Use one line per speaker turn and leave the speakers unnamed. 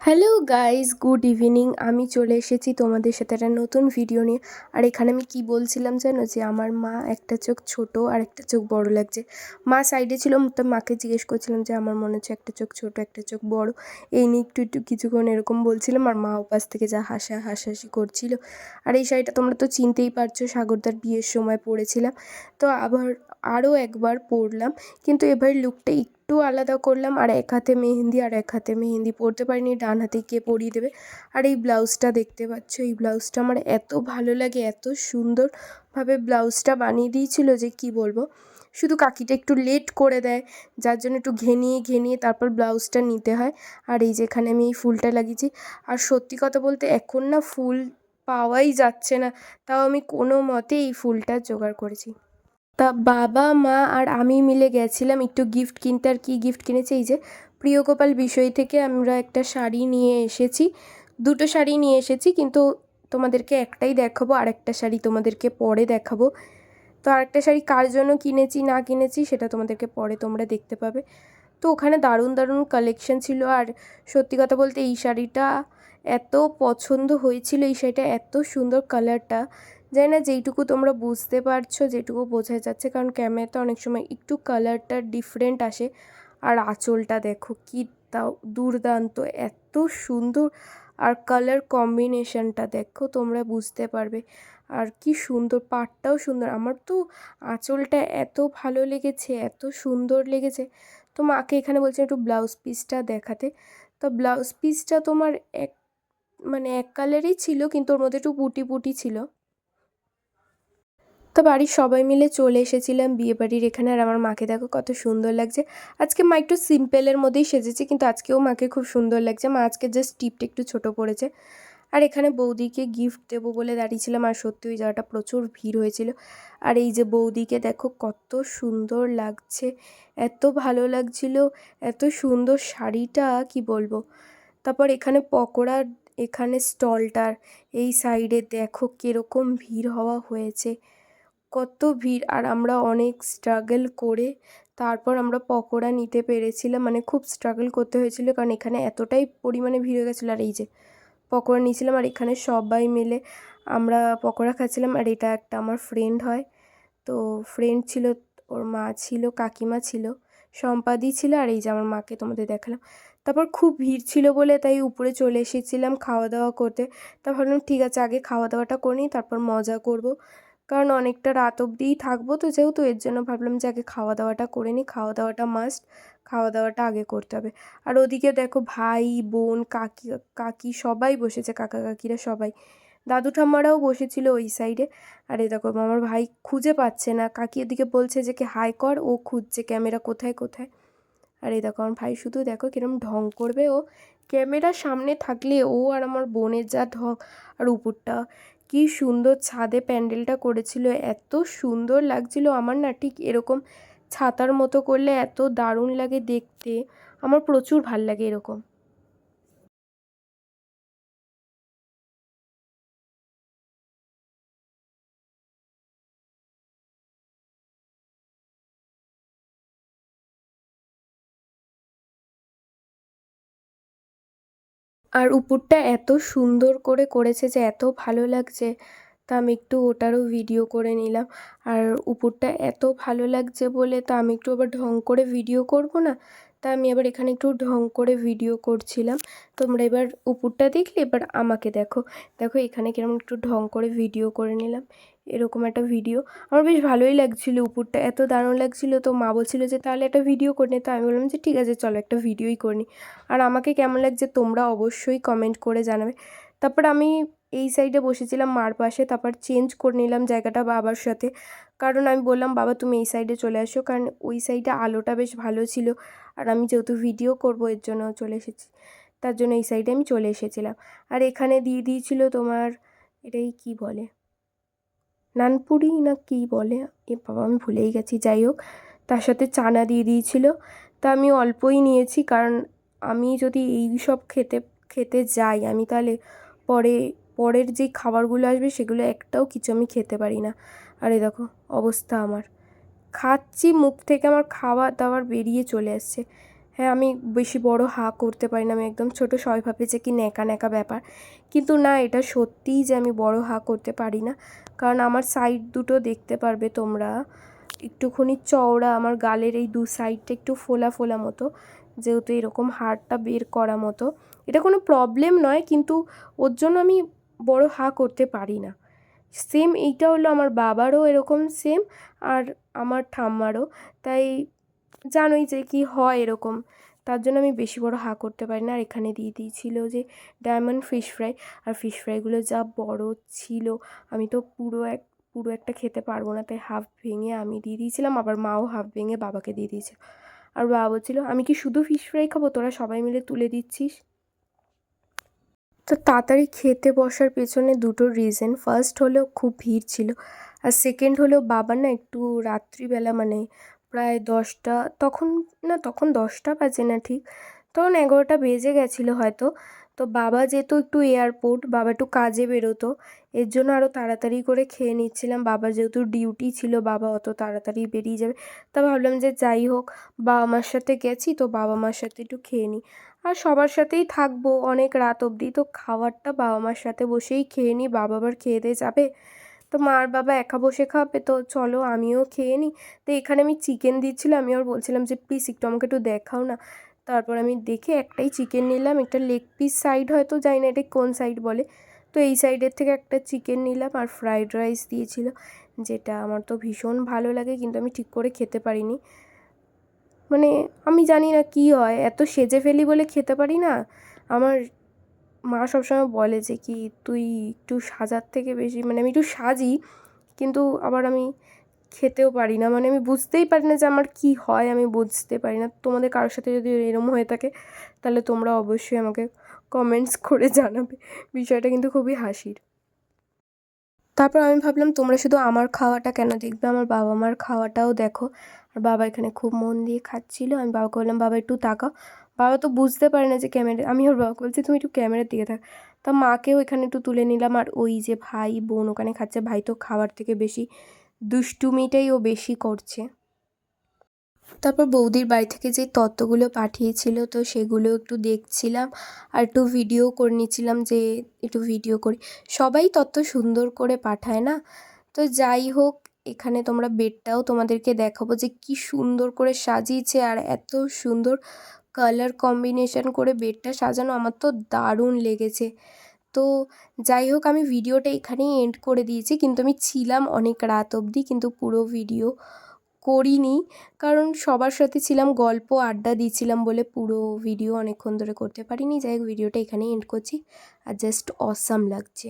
Hello guys good evening আমি চলে এসেছি তোমাদের সাথে একটা নতুন ভিডিও নিয়ে। আর এখানে আমি কি বলছিলাম জানো যে, আমার মা একটা চোখ ছোট আর একটা চোখ বড় লাগছে। মা সাইডে ছিল, তো মাকে জিজ্ঞেস করছিলাম যে, আমার মনে হচ্ছে একটা চোখ ছোট, একটা চোখ বড়? এই নিয়ে একটু একটু কিছুক্ষণ এরকম বলছিলাম, আর মা ওপাশ থেকে যা হাসা, হাসাহাসি করছিল। আর এই শাড়িটা তোমরা তো চিনতেই পারছ, সাগরদার বিয়ের সময় পরেছিলাম। তো আবার আরও একবার পরলাম। কিন্তু এবার লুকটা একটু আলাদা করলাম আর এক হাতে মেহেন্দি আর এক হাতে মেহেন্দি পরতে পারিনি, ডান হাতে কে পরিয়ে দেবে। আর এই ব্লাউজটা দেখতে পাচ্ছ, এই ব্লাউজটা আমার এত ভালো লাগে, এত সুন্দরভাবে ব্লাউজটা বানিয়ে দিয়েছিল যে কি বলব। শুধু কাকিটা একটু লেট করে দেয়, যার জন্য একটু ঘেনিয়ে ঘেনিয়ে তারপর ব্লাউজটা নিতে হয়। আর এই যেখানে আমি এই ফুলটা লাগিয়েছি। আর সত্যি কথা বলতে এখন না ফুল পাওয়াই যাচ্ছে না, তাও আমি কোনো মতে এই ফুলটা জোগাড় করেছি। তা বাবা, মা আর আমি মিলে গেছিলাম একটু গিফট কিনতে। আর কী গিফট কিনেছি? এই যে প্রিয়গোপাল বিষয় থেকে আমরা একটা শাড়ি নিয়ে এসেছি। দুটো শাড়ি নিয়ে এসেছি, কিন্তু তোমাদেরকে একটাই দেখাবো আর একটা শাড়ি তোমাদেরকে পরে দেখাবো। তো আরেকটা শাড়ি কার জন্য কিনেছি, না কিনেছি, সেটা তোমাদেরকে পরে তোমরা দেখতে পাবে। তো ওখানে দারুণ দারুণ কালেকশন ছিল। আর সত্যি কথা বলতে এই শাড়িটা এত পছন্দ হয়েছিল, এই শাড়িটা এত সুন্দর কালারটা জানি না যেইটুকু তোমরা বুঝতে পারছ, যেটুকু বোঝা যাচ্ছে, কারণ ক্যামেরাতে অনেক সময় একটু কালারটা ডিফারেন্ট আসে। আর আঁচলটা দেখো কি তাও দুর্দান্ত, এত সুন্দর। আর কালার কম্বিনেশনটা দেখো, তোমরা বুঝতে পারবে। আর কি সুন্দর, পাটটাও সুন্দর। আমার তো আঁচলটা এত ভালো লেগেছে, এত সুন্দর লেগেছে। তো মাকে এখানে বলছে একটু ব্লাউজ পিসটা দেখাতে। তো ব্লাউজ পিসটা তোমার এক মানে এক কালারই ছিল, কিন্তু ওর মধ্যে একটু পুটি পুটি ছিল। তো বাড়ির সবাই মিলে চলে এসেছিলাম বিয়ে বাড়ির এখানে আর আমার মাকে দেখো কত সুন্দর লাগছে। আজকে মা একটু সিম্পলের মধ্যেই সেজেছে কিন্তু আজকেও মাকে খুব সুন্দর লাগছে। মা আজকে জাস্ট টিপটা একটু ছোট পড়েছে। আর এখানে বৌদিকে গিফট দেবো বলে দাঁড়িয়েছিলাম আর সত্যি ওই জায়গাটা প্রচুর ভিড় হয়েছিল। আর এই যে বৌদিকে দেখো কত সুন্দর লাগছে। এত ভালো লাগছিল, এত সুন্দর শাড়িটা, কি বলব? তারপর এখানে পকোড়া, এখানে স্টলটার, এই সাইডে দেখো কীরকম ভিড় হওয়া হয়েছে। কত ভিড় আর আমরা অনেক স্ট্রাগল করে তারপর আমরা পকোড়া নিতে পেরেছিলাম। মানে খুব স্ট্রাগল করতে হয়েছিল কারণ এখানে এতটাই পরিমাণে ভিড় হয়ে গেছিল। আর এই যে পকোড়া নিয়েছিলাম আর এখানে সবাই মিলে আমরা পকোড়া খাচ্ছিলাম আর এটা একটা আমার ফ্রেন্ড হয়। তো ফ্রেন্ড ছিল, ওর মা ছিল, কাকিমা ছিল, সম্পাদি ছিল আর এই যে আমার মাকে তোমাদের দেখালাম। তারপর খুব ভিড় ছিল বলে তাই উপরে চলে এসেছিলাম খাওয়া দাওয়া করতে। তা ভাবলাম ঠিক আছে, আগে খাওয়া দাওয়াটা করে নিই, তারপর মজা করব। কারণ অনেকটা রাত অবধিই থাকব, তো যেহেতু এর জন্য ভাবলাম যে আগে খাওয়া দাওয়াটা করে নিই খাওয়া দাওয়াটা মাস্ট খাওয়া দাওয়াটা আগে করতে হবে। আর ওদিকে দেখো ভাই, বোন, কাকি কাকি সবাই বসেছে, কাকা কাকিরা সবাই। দাদু ঠাম্মারাও বসেছিল ওই সাইডে আর এই দেখো আমার ভাই খুঁজে পাচ্ছে না। কাকি ওদিকে বলছে যে, কে হাই কর, ও খুঁজছে ক্যামেরা কোথায় কোথায়? আর এই দেখো আমার ভাই শুধু দেখো কিরম ঢং করবে ও। ক্যামেরার সামনে থাকলে ও আর আমার বোনের যা ঢং, আর উপরটা কি সুন্দর ছাদে প্যান্ডেলটা করেছিল, এত সুন্দর লাগছিল। আমার না ঠিক এরকম ছাতার মতো করলে এত দারুণ লাগে দেখতে। আমার প্রচুর ভালো লাগে এরকম। আর উপরটা এত সুন্দর করে করেছে যে এত ভালো লাগছে। তা আমি একটু ওটারও ভিডিও করে নিলাম। আর উপরটা এত ভালো লাগছে বলে তা আমি একটু আবার ঢং করে ভিডিও করব না? তা আমি এবার এখানে একটু ঢং করে ভিডিও করছিলাম। তোমরা এবার উপরটা দেখলে, এবার আমাকে দেখো। দেখো, এখানে কীরকম একটু ঢং করে ভিডিও করে নিলাম। এরকম একটা ভিডিও আমার বেশ ভালোই লাগছিল উপরটা। এত দারুণ লাগছিল। তো মা বলছিলো যে, তাহলে একটা ভিডিও করে নে। তো আমি বললাম যে, ঠিক আছে, চলো একটা ভিডিওই করে আর আমাকে কেমন লাগছে তোমরা অবশ্যই কমেন্ট করে জানাবে। তারপর আমি এই সাইডে বসেছিলাম মার পাশে, তারপর চেঞ্জ করে নিলাম জায়গাটা বাবার সাথে। কারণ আমি বললাম, বাবা, তুমি এই সাইডে চলে আসো। কারণ ওই সাইডে আলোটা বেশ ভালো ছিল। আর আমি যেহেতু ভিডিও করব, এর জন্য চলে এসেছি। তার জন্য এই সাইডে আমি চলে এসেছিলাম। আর এখানে দিয়ে দিয়েছিল তোমার, এটাই কি বলে? নানপুরি না কী বলে? এ বাবা, আমি ভুলেই গেছি। যাই হোক, তার সাথে চানা দিয়ে দিয়েছিল। তা আমি অল্পই নিয়েছি, কারণ আমি যদি এই সব খেতে খেতে যাই, আমি তাহলে পরে পরের যেই খাবারগুলো আসবে সেগুলো একটাও কিছু আমি খেতে পারি না। আর এই দেখো, অবস্থা আমার। খাচ্ছি, মুখ থেকে আমার খাবার দাওয়ার বেরিয়ে চলে আসছে। হ্যাঁ আমি বেশি বড় হা করতে পারি না, আমি একদম ছোট, সবাই ভাবে যে কি ন্যাকা ন্যাকা ব্যাপার। কিন্তু না, এটা সত্যিই যে আমি বড় হা করতে পারি না। কারণ আমার সাইড দুটো দেখতে পারবে তোমরা। একটুখানি চওড়া, আমার গালের এই দু সাইডটা একটু ফোলা ফোলা মতো, যেহেতু এরকম হাড়টা বের করা মতো। এটা কোনো প্রবলেম নয়, কিন্তু ওর জন্য আমি বড় হা করতে পারি না। সেম এইটা হলো আমার বাবারও এরকম সেম আর আমার ঠাম্মারও। তাই জানোই যে কি হয় এরকম। তার জন্য আমি বেশি বড় হা করতে পারি না। আর এখানে দিয়ে দিয়েছিল যে ডায়মন্ড ফিশ ফ্রাই আর ফিশ ফ্রাইগুলো যা বড় ছিল, আমি তো পুরো এক, পুরো একটা খেতে পারব না। তাই হাফ ভেঙে আমি দিয়ে দিয়েছিলাম। আবার মাও হাফ ভেঙে বাবাকে দিয়ে দিয়েছিল আর বাবা বলছিল, আমি কি শুধু ফিশ ফ্রাই খাব? তোরা সবাই মিলে তুলে দিচ্ছিস? তো তাড়াতাড়ি খেতে বসার পেছনে দুটো রিজন ফার্স্ট হলো খুব ভিড় ছিল, আর সেকেন্ড হলো বাবা না একটু রাত্রিবেলা মানে প্রায় দশটা, তখন না তখন দশটা বাজে না ঠিক, তখন এগারোটা বেজে গেছিল হয়তো। তো বাবা যেহেতু একটু এয়ারপোর্ট বাবা একটু কাজে বেরোতো, এর জন্য আরও তাড়াতাড়ি করে খেয়ে নিচ্ছিলাম। বাবার যেহেতু ডিউটি ছিল, বাবা অত তাড়াতাড়ি বেরিয়ে যাবে। তা ভাবলাম যে যাই হোক, বাবা মার সাথে গেছি, তো বাবা মার সাথে একটু খেয়ে নিই আর সবার সাথেই থাকব অনেক রাত অবধি, তো খাবারটা বাবা মার সাথে বসেই খেয়ে নিই বাবা আবার খেয়ে দিয়ে যাবে। তো মার বাবা একা বসে খাবে, তো চলো আমিও খেয়ে নিই তো এখানে আমি চিকেন দিচ্ছিলাম, আমি ওর বলছিলাম যে প্লিজ একটু আমাকে একটু দেখাও না। তারপর আমি দেখে একটাই চিকেন নিলাম। একটা লেগ পিস সাইড হয়তো জানি না এটা কোন সাইড বলে। তো এই সাইডের থেকে একটা চিকেন নিলাম আর ফ্রাইড রাইস দিয়েছিল, যেটা আমার তো ভীষণ ভালো লাগে, কিন্তু আমি ঠিক করে খেতে পারিনি। মানে আমি জানি না কী হয়, এত সেজে ফেলি বলে খেতে পারি না। আমার মা সবসময় বলে যে কি, তুই একটু সাজার থেকে বেশি মানে আমি একটু সাজি, কিন্তু আবার আমি খেতেও পারি না। মানে আমি বুঝতেই পারি না যে আমার কী হয়, আমি বুঝতে পারি না। তোমাদের কারোর সাথে যদি এরম হয়ে থাকে, তাহলে তোমরা অবশ্যই আমাকে কমেন্টস করে জানাবে। বিষয়টা কিন্তু খুবই হাসির। তারপর আমি ভাবলাম, তোমরা শুধু আমার খাওয়াটা কেন দেখবে? আমার বাবা মার খাওয়াটাও দেখো। আর বাবা এখানে খুব মন দিয়ে খাচ্ছিলো। আমি বাবাকে বললাম, বাবা, একটু তাকাও। বাবা তো বুঝতে পারে না যে ক্যামেরা আমি ওর বাবাকে বলছি, তুমি একটু ক্যামেরার দিকে থাক। তা মাকেও এখানে একটু তুলে নিলাম। আর ওই যে ভাই বোন ওখানে খাচ্ছে, ভাই তো খাওয়ার থেকে বেশি দুষ্টুমিটাই ও বেশি করছে। তারপর বৌদির বাড়ি থেকে যে তত্ত্বগুলো পাঠিয়েছিল, তো সেগুলো একটু দেখছিলাম আর একটু ভিডিও করে নিচ্ছিলাম যে একটু ভিডিও করি। সবাই তত্ত্ব সুন্দর করে পাঠায় না? তো যাই হোক, এখানে তোমরা বেডটাও তোমাদেরকে দেখাবো যে কি সুন্দর করে সাজিয়েছে আর এত সুন্দর কালার কম্বিনেশন করে বেডটা সাজানো। আমার তো দারুণ লেগেছে। তো যাই হোক, আমি ভিডিওটা এখানেই এন্ড করে দিয়েছি। কিন্তু আমি ছিলাম অনেক রাত অবধি, কিন্তু পুরো ভিডিও করিনি। কারণ সবার সাথে ছিলাম, গল্প, আড্ডা দিয়েছিলাম বলে পুরো ভিডিও অনেকক্ষণ ধরে করতে পারিনি। যাই হোক, ভিডিওটা এখানেই এন্ড করছি। আর জাস্ট অসাম লাগছে।